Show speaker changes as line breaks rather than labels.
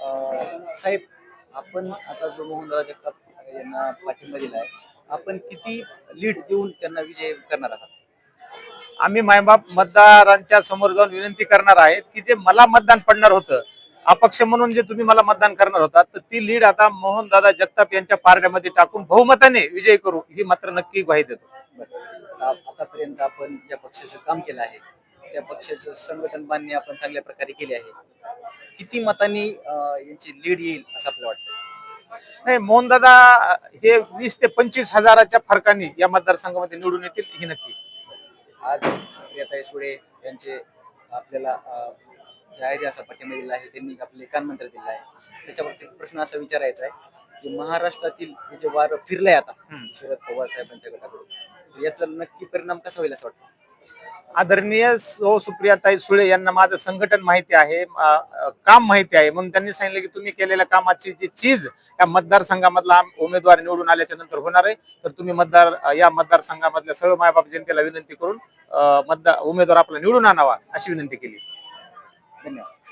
अं, साहेब आपण आता जो मोहनदादा जगताप यांना पाठिंबा दिला आहे आपण किती लीड देऊन त्यांना विजय करणार आहात?
आम्ही मायबाप मतदारांच्या समोर जाऊन विनंती करणार आहेत की जे मला मतदान पडणार होतं अपक्ष म्हणून जे तुम्ही मला मतदान करणार होता तर ती लीड आता मोहनदादा जगताप यांच्या पारड्यामध्ये टाकून बहुमताने विजय करू ही मात्र नक्की ग्वाही देतो.
बरं. आ- आतापर्यंत आपण ज्या पक्षाचं काम केलं आहे त्या पक्षाचं संघटन बांधणी आपण चांगल्या प्रकारे केली आहे. किती मतांनी यांची लीड येईल असं आपल्याला वाटतं
नाही मोहनदादा हे वीस ते पंचवीस हजाराच्या फरकाने या मतदारसंघामध्ये निवडून येतील ही नक्की.
आज प्रियाताई सुळे यांचे आपल्याला जाहीर असा पाठिंबा दिला आहे. त्यांनी आपले कानमंत्र दिला आहे. त्याच्यावरती प्रश्न असा विचारायचा आहे की महाराष्ट्रातील हे जे वार फिरलंय आता. शरद पवार साहेबांच्या गटाकडून याचा नक्की परिणाम कसा होईल असं वाटतं?
आदरणीय सो सुप्रियाताई सुळे यांना माझं संघटन माहिती आहे काम माहिती आहे. म्हणून त्यांनी सांगितलं की तुम्ही केलेल्या कामाची जी चीज या मतदारसंघामधला उमेदवार निवडून आल्याच्यानंतर होणार आहे. तर तुम्ही मतदार या मतदारसंघामधल्या सर्व मायबाप जनतेला विनंती करून मतदार उमेदवार आपला निवडून आणावा अशी विनंती केली. धन्यवाद.